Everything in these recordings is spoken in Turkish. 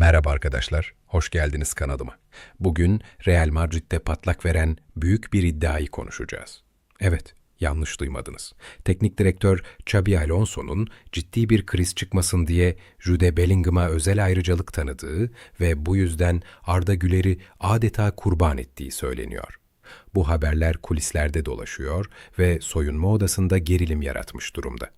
Merhaba arkadaşlar, hoş geldiniz kanalıma. Bugün Real Madrid'de patlak veren büyük bir iddiayı konuşacağız. Evet, yanlış duymadınız. Teknik direktör Xabi Alonso'nun ciddi bir kriz çıkmasın diye Jude Bellingham'a özel ayrıcalık tanıdığı ve bu yüzden Arda Güler'i adeta kurban ettiği söyleniyor. Bu haberler kulislerde dolaşıyor ve soyunma odasında gerilim yaratmış durumda.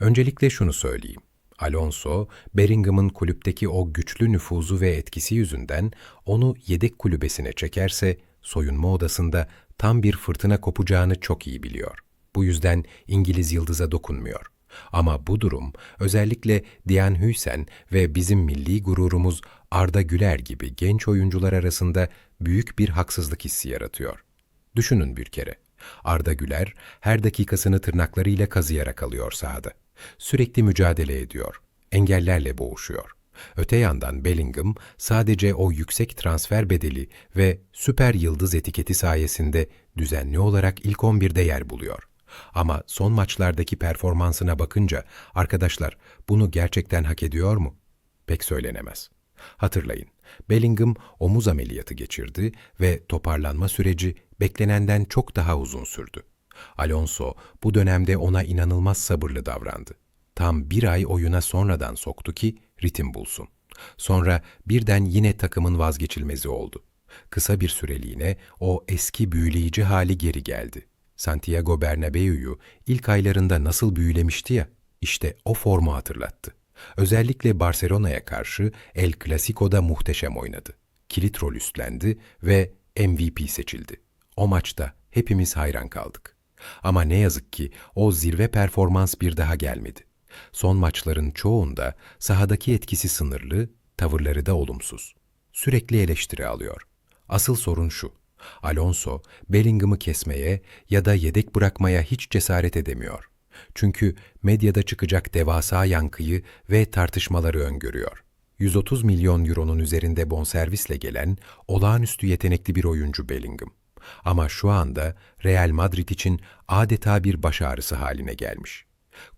Öncelikle şunu söyleyeyim. Alonso, Bellingham'ın kulüpteki o güçlü nüfuzu ve etkisi yüzünden onu yedek kulübesine çekerse soyunma odasında tam bir fırtına kopacağını çok iyi biliyor. Bu yüzden İngiliz yıldıza dokunmuyor. Ama bu durum özellikle Dian Hüsen ve bizim milli gururumuz Arda Güler gibi genç oyuncular arasında büyük bir haksızlık hissi yaratıyor. Düşünün bir kere. Arda Güler her dakikasını tırnaklarıyla kazıyarak alıyor sahada. Sürekli mücadele ediyor. Engellerle boğuşuyor. Öte yandan Bellingham sadece o yüksek transfer bedeli ve süper yıldız etiketi sayesinde düzenli olarak ilk 11'de yer buluyor. Ama son maçlardaki performansına bakınca arkadaşlar bunu gerçekten hak ediyor mu? Pek söylenemez. Hatırlayın, Bellingham omuz ameliyatı geçirdi ve toparlanma süreci beklenenden çok daha uzun sürdü. Alonso bu dönemde ona inanılmaz sabırlı davrandı. Tam bir ay oyuna sonradan soktu ki ritim bulsun. Sonra birden yine takımın vazgeçilmezi oldu. Kısa bir süreliğine o eski büyüleyici hali geri geldi. Santiago Bernabeu'yu ilk aylarında nasıl büyülemişti ya, işte o formu hatırlattı. Özellikle Barcelona'ya karşı El Clasico'da muhteşem oynadı. Kilit rol üstlendi ve MVP seçildi. O maçta hepimiz hayran kaldık. Ama ne yazık ki o zirve performans bir daha gelmedi. Son maçların çoğunda sahadaki etkisi sınırlı, tavırları da olumsuz. Sürekli eleştiri alıyor. Asıl sorun şu. Alonso, Bellingham'ı kesmeye ya da yedek bırakmaya hiç cesaret edemiyor. Çünkü medyada çıkacak devasa yankıyı ve tartışmaları öngörüyor. 130 milyon euronun üzerinde bonservisle gelen olağanüstü yetenekli bir oyuncu Bellingham. Ama şu anda Real Madrid için adeta bir baş ağrısı haline gelmiş.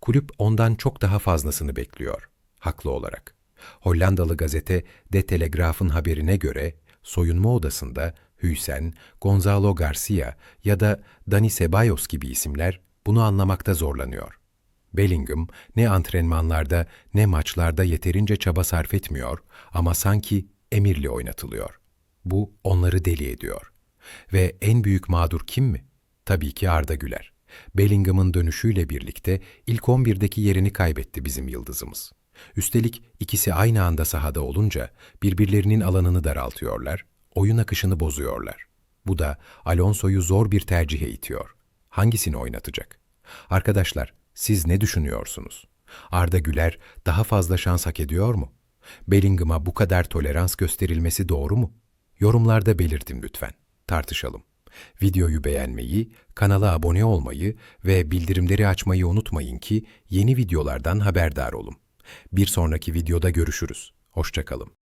Kulüp ondan çok daha fazlasını bekliyor. Haklı olarak. Hollandalı gazete De Telegraaf'ın haberine göre soyunma odasında Hüsen, Gonzalo Garcia ya da Dani Ceballos gibi isimler bunu anlamakta zorlanıyor. Bellingham ne antrenmanlarda ne maçlarda yeterince çaba sarf etmiyor ama sanki emirli oynatılıyor. Bu onları deli ediyor. Ve en büyük mağdur kim mi? Tabii ki Arda Güler. Bellingham'ın dönüşüyle birlikte ilk 11'deki yerini kaybetti bizim yıldızımız. Üstelik ikisi aynı anda sahada olunca birbirlerinin alanını daraltıyorlar, oyun akışını bozuyorlar. Bu da Alonso'yu zor bir tercihe itiyor. Hangisini oynatacak? Arkadaşlar, siz ne düşünüyorsunuz? Arda Güler daha fazla şans hak ediyor mu? Bellingham'a bu kadar tolerans gösterilmesi doğru mu? Yorumlarda belirtin lütfen. Tartışalım. Videoyu beğenmeyi, kanala abone olmayı ve bildirimleri açmayı unutmayın ki yeni videolardan haberdar olun. Bir sonraki videoda görüşürüz. Hoşçakalın.